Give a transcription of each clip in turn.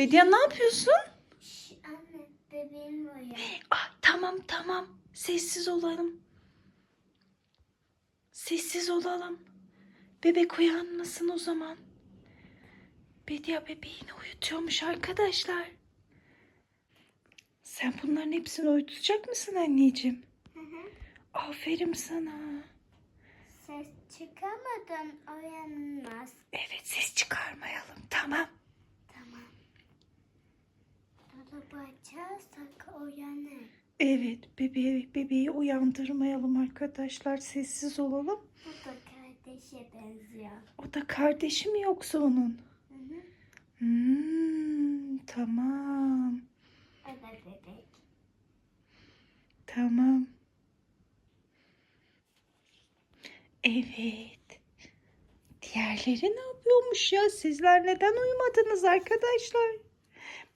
Bedia ne yapıyorsun? Şş, anne bebeğim uyuyor. Ah, tamam tamam. Sessiz olalım. Sessiz olalım. Bebek uyanmasın o zaman. Bedia bebeğini uyutuyormuş arkadaşlar. Sen bunların hepsini uyutacak mısın anneciğim? Hı hı. Aferin sana. Ses çıkamadan uyanmaz. Evet ses çıkarmayalım. Tamam. Açarsak uyanır. Evet bebeği, bebeği uyandırmayalım arkadaşlar. Sessiz olalım. Bu da kardeşe benziyor. O da kardeşi mi yoksa onun? Hı hı. Hmm, tamam. O da bebek. Tamam. Evet. Diğerleri ne yapıyormuş ya? Sizler neden uyumadınız arkadaşlar?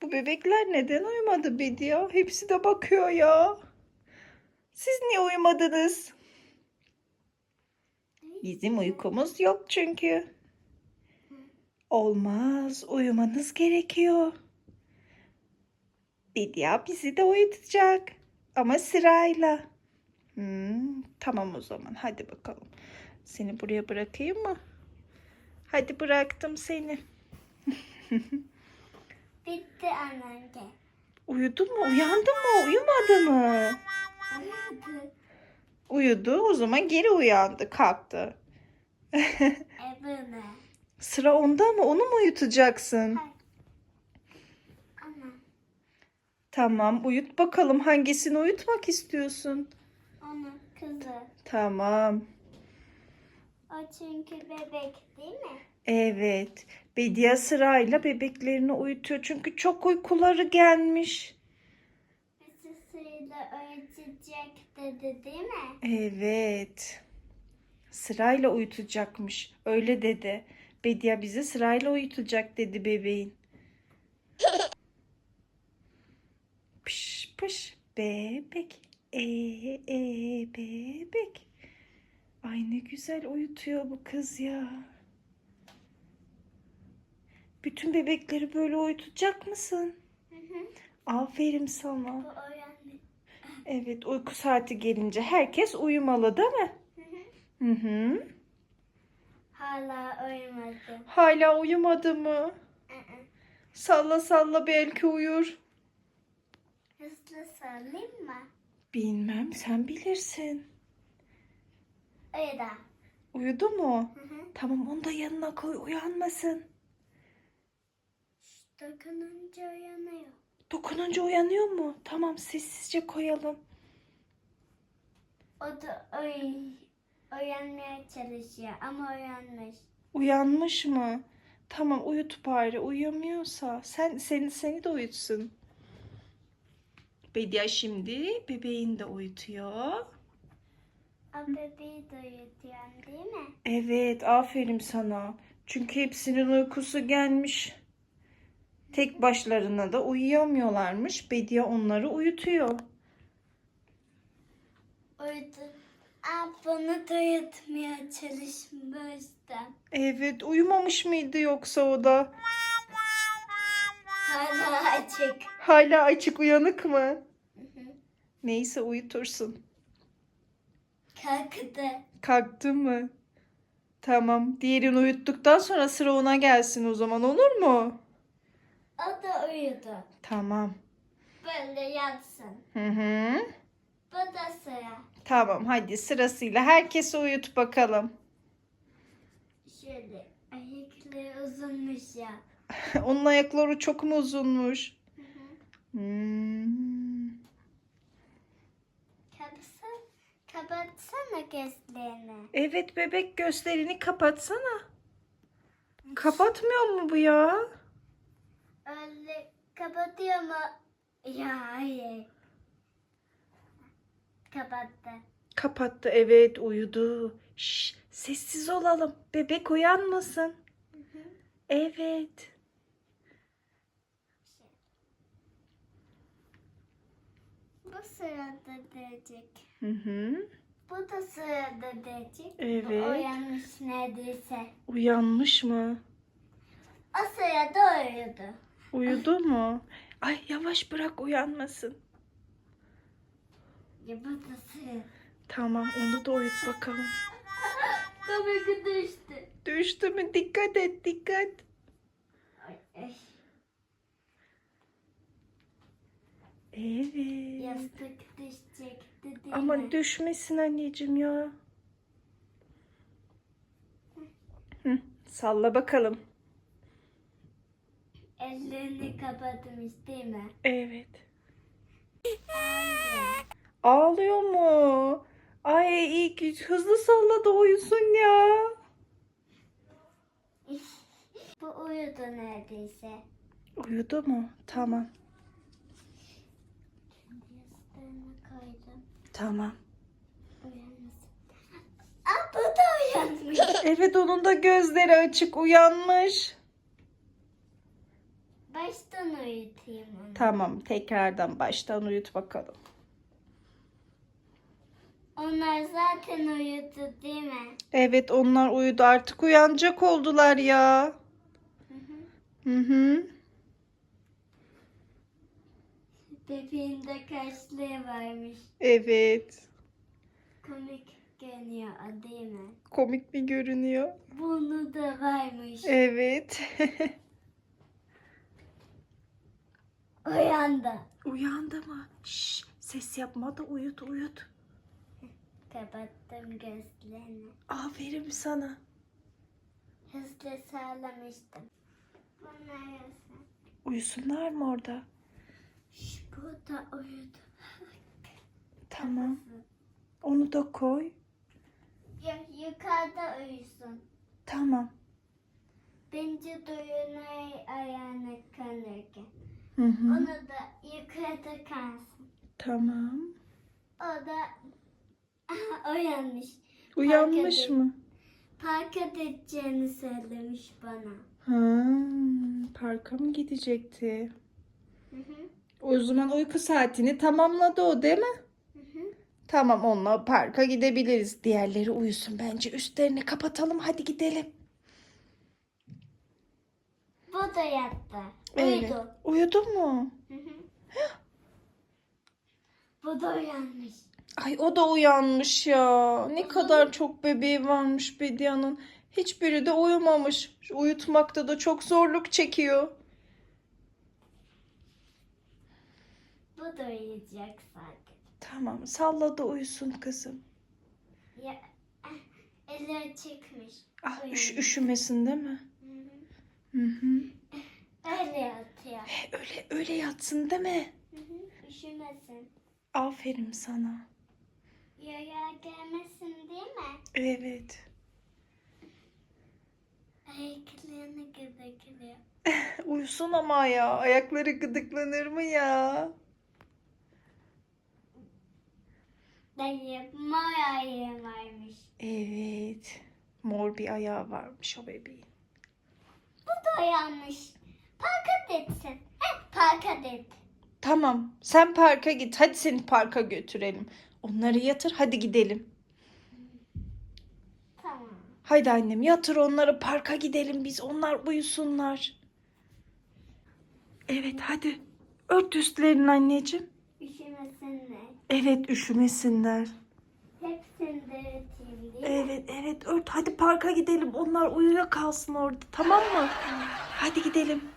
Bu bebekler neden uyumadı Bedia? Hepsi de bakıyor ya. Siz niye uyumadınız? Bizim uykumuz yok çünkü. Olmaz, uyumanız gerekiyor. Bedia bizi de uyutacak. Ama sırayla. Hmm, tamam o zaman. Hadi bakalım. Seni buraya bırakayım mı? Hadi bıraktım seni. Bitti annemde. Uyudu mu? Uyandı mı? Uyumadı mı? Uyudu. Uyudu. O zaman geri uyandı. Kalktı. Ebene. Sıra onda mı? Onu mu uyutacaksın? Ana. Tamam. Uyut bakalım. Hangisini uyutmak istiyorsun? Onu kızı. Tamam. O çünkü bebek değil mi? Evet. Bedia sırayla bebeklerini uyutuyor. Çünkü çok uykuları gelmiş. Suyla öğretecek dedi değil mi? Evet. Sırayla uyutacakmış. Öyle dedi. Bedia bizi sırayla uyutacak dedi bebeğin. Pış pış bebek. E e bebek. Ay ne güzel uyutuyor bu kız ya. Bütün bebekleri böyle uyutacak mısın? Hı hı. Aferin sana. Evet uyku saati gelince herkes uyumalı değil mi? Hı hı. Hı hı. Hala uyumadı. Hala uyumadı mı? Hı hı. Salla salla belki uyur. Hızlı sallayayım mı? Bilmem sen bilirsin. Uyudu. Uyudu mu? Hı hı. Tamam onu da yanına koy uyanmasın. Dokununca uyanıyor. Dokununca uyanıyor mu? Tamam sessizce koyalım. O da uy uyanmaya çalışıyor ama uyanmış. Uyanmış mı? Tamam uyut bari. Uyuyamıyorsa sen seni seni de uyutsun. Bedia şimdi bebeğini de uyutuyor. O bebeği de uyutuyor değil mi? Evet, aferin sana. Çünkü hepsinin uykusu gelmiş. Tek başlarına da uyuyamıyorlarmış. Bedia onları uyutuyor. Uyudu. Bunu da uyutmaya çalışmıştım. Evet, uyumamış mıydı yoksa o da? Hala açık. Hala açık uyanık mı? Hı hı. Neyse uyutursun. Kalktı. Kalktı mı? Tamam. Diğerini uyuttuktan sonra sıra ona gelsin o zaman olur mu? O da uyudu. Tamam. Böyle yatsın. Hı hı. Bu da sıra. Tamam hadi sırasıyla herkesi uyut bakalım. Şöyle ayakları uzunmuş ya. Onun ayakları çok mu uzunmuş? Hı hı. Hmm. Kapatsana gözlerini. Evet bebek gözlerini kapatsana. Kapatmıyor mu bu ya? Öyle kapatıyor mu? Ya hayır. Kapattı. Kapattı evet uyudu. Şş, sessiz olalım. Bebek uyanmasın. Evet. Bu sırada diyecek. Hı hı. Bu da sırada diyecek. Evet. Bu uyanmış neredeyse. Uyanmış mı? O sırada uyudu. Uyudu mu? Ay yavaş bırak uyanmasın. Ya bu da sığ. Tamam onu da uyut bakalım. Kabuk düştü. Düştü mü? Dikkat et dikkat. Ay. Evet. Yastık düşecekti değil Ama mi? düşmesin anneciğim ya. Hı, salla bakalım. Ellerini kapatmış değil mi? Evet. Ağlıyor. Ağlıyor mu? Ay iyi ki hızlı salla da uyusun ya. Bu uyudu neredeyse. Uyudu mu? Tamam. Koydum. Tamam. Uyanmasın. Aa bu da uyanmış. Evet onun da gözleri açık uyanmış. Baştan uyutayım onu. Tamam tekrardan baştan uyut bakalım. Onlar zaten uyudu değil mi? Evet onlar uyudu artık uyanacak oldular ya. Hı hı. Hı hı. Bebeğinde kaşlığı varmış. Evet. Komik görünüyor o değil mi? Komik bir görünüyor. Bunu da varmış. Evet. Uyandı. Uyandı mı? Şş, ses yapma da uyut uyut. Kapattım gözlerini. Aferin sana. Hızlı sağlamıştım. Bunlar yasak. Uyusunlar mı orada? Şş, bu da uyudu. Tamam. Onu da koy. Ya, yukarıda uyusun. Tamam. Bence duyunay ayağına kanırken. Hı hı. Onu da yukarıda kalsın. Tamam. O da uyanmış. Uyanmış Fark mı? Park edeceğini söylemiş bana. Ha, parka mı gidecekti? Hı hı. O zaman uyku saatini tamamladı o değil mi? Hı hı. Tamam onunla parka gidebiliriz. Diğerleri uyusun bence. Üstlerini kapatalım hadi gidelim. Bu da yattı. Evet. Uyudu. Uyudu mu? Hı hı. Bu da uyanmış. Ay o da uyanmış ya. Ne kadar çok bebeği varmış Bedia'nın. Hiçbiri de uyumamış. Uyutmakta da çok zorluk çekiyor. Bu da uyuyacak zaten. Tamam salla da uyusun kızım. Ya, eh, eli açıkmış. Ah üş, üşümesin değil mi? Hı hı. Öyle yatıyor. Öyle öyle yatsın değil mi? Hı hı. Üşümesin. Aferin sana. Yaya gelmesin değil mi? Evet. Ayaklarını gıdıklıyor. Uyusun ama ya. Ayakları gıdıklanır mı ya? Dayı mor ayağı varmış. Evet. Mor bir ayağı varmış o bebeğin. Bu da uyanmış. Parka etsin. Heh, parka et. Tamam. Sen parka git. Hadi seni parka götürelim. Onları yatır. Hadi gidelim. Tamam. Haydi annem yatır onları parka gidelim biz. Onlar uyusunlar. Evet hadi. Ört üstlerini anneciğim. Üşümesinler. Evet üşümesinler. Hepsini de? Evet evet ört. Hadi parka gidelim. Onlar uyuya kalsın orada. Tamam mı? Hadi gidelim.